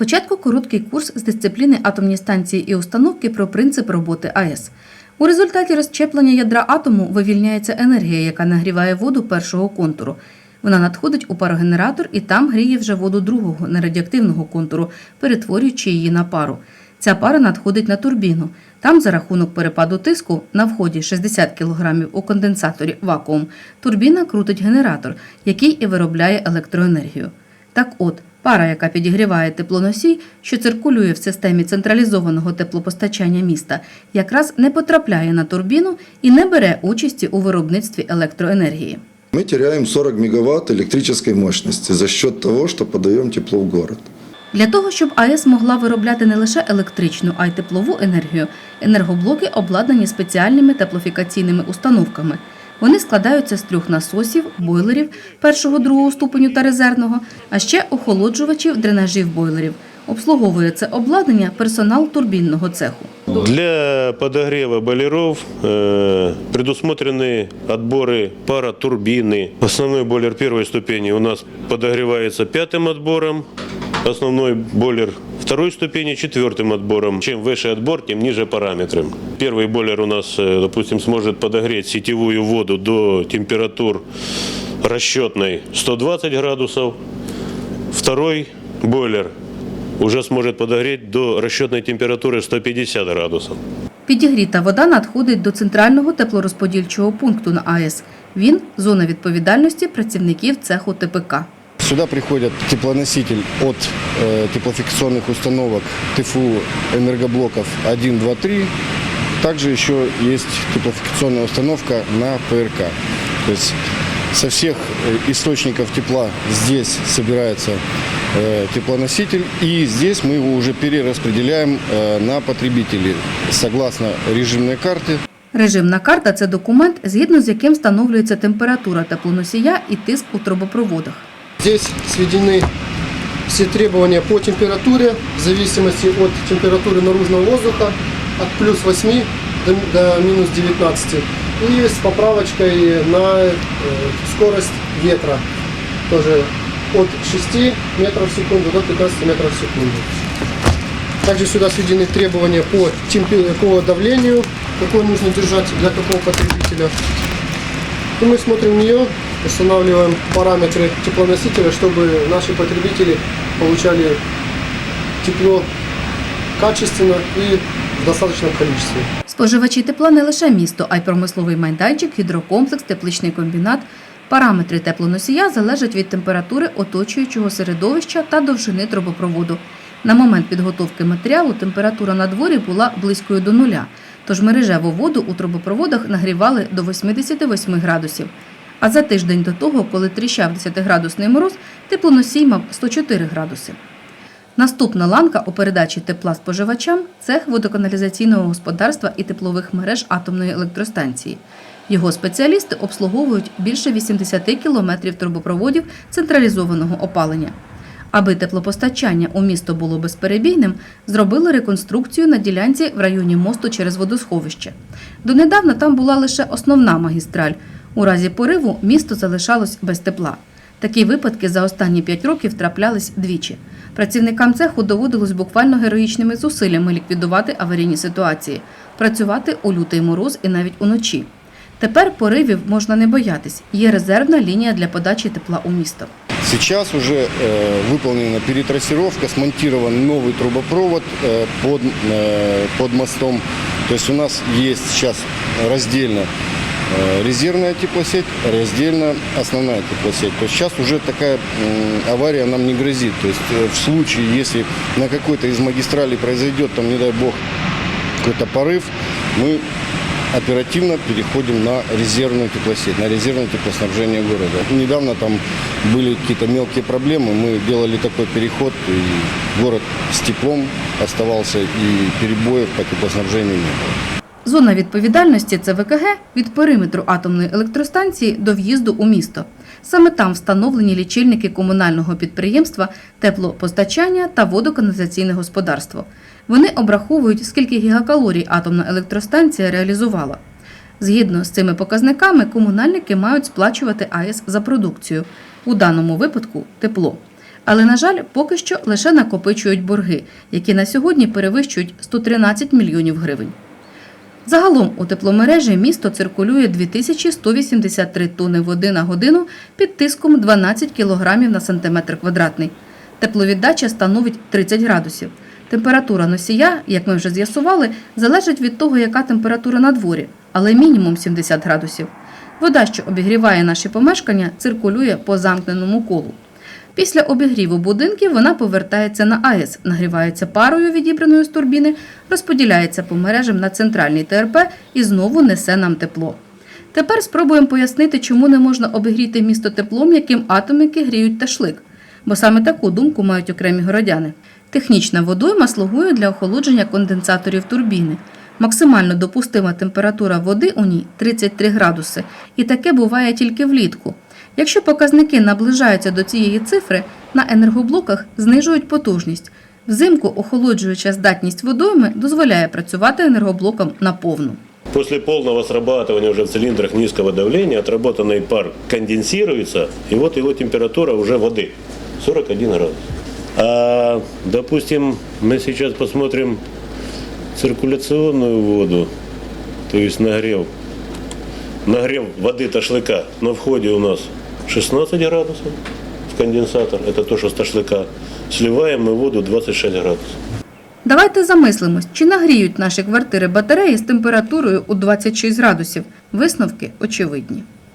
Спочатку короткий курс з дисципліни атомні станції і установки про принцип роботи АЕС. У результаті розщеплення ядра атому вивільняється енергія, яка нагріває воду першого контуру. Вона надходить у парогенератор і там гріє вже воду другого нерадіоактивного контуру, перетворюючи її на пару. Ця пара надходить на турбіну. Там за рахунок перепаду тиску на вході 60 кг у конденсаторі вакуум турбіна крутить генератор, який і виробляє електроенергію. Так от, пара, яка підігріває теплоносій, що циркулює в системі централізованого теплопостачання міста, якраз не потрапляє на турбіну і не бере участі у виробництві електроенергії. Мы теряем 40 мегаватт электрической мощности за счет того, что подаем тепло в город. Для того, щоб АЕС могла виробляти не лише електричну, а й теплову енергію, енергоблоки обладнані спеціальними теплофікаційними установками. Вони складаються з трьох насосів, бойлерів першого другого ступеню та резервного, а ще охолоджувачів, дренажів бойлерів. Обслуговує це обладнання персонал турбінного цеху. Для подогрева бойлеров э, предусмотрены отборы пара турбины. Основной бойлер первой ступени у нас подогревается пятым отбором, основной бойлер второй ступени четвертым отбором. Чем выше отбор, тем ниже параметры. Первый бойлер у нас, э, допустим, сможет подогреть сетевую воду до температур расчетной 120 градусов. Второй бойлер уже сможет подогреть до расчетной температуры 150 градусов. Підігріта вода надходить до центрального теплорозподільчого пункту на АЕС. Він зона відповідальності працівників цеху ТПК. Сюда приходят теплоноситель от э, теплофикационных установок ТФУ энергоблоков 1, 2, 3. Также еще есть теплофикационная установка на ПРК. То есть со всех э, источников тепла здесь собирается э, теплоноситель, и здесь мы его уже перераспределяем э, на потребителей согласно режимной карты. Режимна карта це документ, згідно з яким встановлюється температура теплоносія і тиск у трубопроводах. Здесь сведены все требования по температуре в зависимости от температуры наружного воздуха от плюс 8 до, до минус 19 и с поправочкой на э, скорость ветра тоже от 6 метров в секунду до 15 метров в секунду. Также сюда сведены требования по, по давлению, какое нужно держать для какого потребителя. И мы смотрим в нее, устанавливаем параметры теплоносителя, чтобы наши потребители получали тепло качественно и в достаточном количестве. Споживачі тепла не лише місто, а й промисловий майданчик, гідрокомплекс, тепличний комбінат. Параметри теплоносія залежать від температури оточуючого середовища та довжини трубопроводу. На момент підготовки матеріалу температура на дворі була близькою до нуля, тож мережеву воду у трубопроводах нагрівали до 88 градусів. А за тиждень до того, коли тріщав 10-градусний мороз, теплоносій мав 104 градуси. Наступна ланка у передачі тепла споживачам цех водоканалізаційного господарства і теплових мереж атомної електростанції. Його спеціалісти обслуговують більше 80 кілометрів трубопроводів централізованого опалення. Аби теплопостачання у місто було безперебійним, зробили реконструкцію на ділянці в районі мосту через водосховище. Донедавна там була лише основна магістраль. У разі пориву місто залишалось без тепла. Такі випадки за останні п'ять років траплялись двічі. Працівникам цеху доводилось буквально героїчними зусиллями ліквідувати аварійні ситуації, працювати у лютий мороз і навіть уночі. Тепер поривів можна не боятись. Є резервна лінія для подачі тепла у місто. Сейчас уже э, выполнена перетрассировка, смонтирован новый трубопровод э, под, э, под мостом. То есть у нас есть сейчас раздельно э, резервная теплосеть, раздельно основная теплосеть. То есть сейчас уже такая авария нам не грозит. То есть э, в случае, если на какой-то из магистралей произойдет, там, не дай бог, какой-то порыв, мы оперативно переходим на резервную теплосеть, на резервное теплоснабжение города. Недавно там были какие-то мелкие проблемы, мы делали такой переход, и город с теплом оставался, и перебоев по теплоснабжению не было. Зона відповідальності ЦВКГ від периметру атомної електростанції до в'їзду у місто. Саме там встановлені лічильники комунального підприємства теплопостачання та водоканалізаційне господарство. Вони обраховують, скільки гігакалорій атомна електростанція реалізувала. Згідно з цими показниками, комунальники мають сплачувати АЕС за продукцію, у даному випадку тепло. Але, на жаль, поки що лише накопичують борги, які на сьогодні перевищують 113 мільйонів гривень. Загалом у тепломережі місто циркулює 2183 тонни води на годину під тиском 12 кг на сантиметр квадратний. Тепловіддача становить 30 градусів. Температура носія, як ми вже з'ясували, залежить від того, яка температура на дворі, але мінімум 70 градусів. Вода, що обігріває наші помешкання, циркулює по замкненому колу. Після обігріву будинків вона повертається на АЕС, нагрівається парою, відібраною з турбіни, розподіляється по мережам на центральній ТРП і знову несе нам тепло. Тепер спробуємо пояснити, чому не можна обігріти місто теплом, яким атомики гріють ташлик. Бо саме таку думку мають окремі городяни. Технічна водойма слугує для охолодження конденсаторів турбіни. Максимально допустима температура води у ній 33 градуси, і таке буває тільки влітку. Якщо показники наближаються до цієї цифри, на енергоблоках знижують потужність. Взимку охолоджуюча здатність водойми дозволяє працювати енергоблокам наповну. После полного срабатывания уже в цилиндрах низкого давления отработанный пар конденсируется, и вот его температура уже воды 41 градус. А, допустим, мы сейчас посмотрим циркуляционную воду, то есть нагрев, нагрев воды ташлыка на входе у нас 16 градусов в конденсатор, это то, что с ташлыка. Сливаем мы воду 26 градусов. Давайте замислимось, чи нагріють наші квартири батареї з температурою у 26 градусів. Висновки очевидні.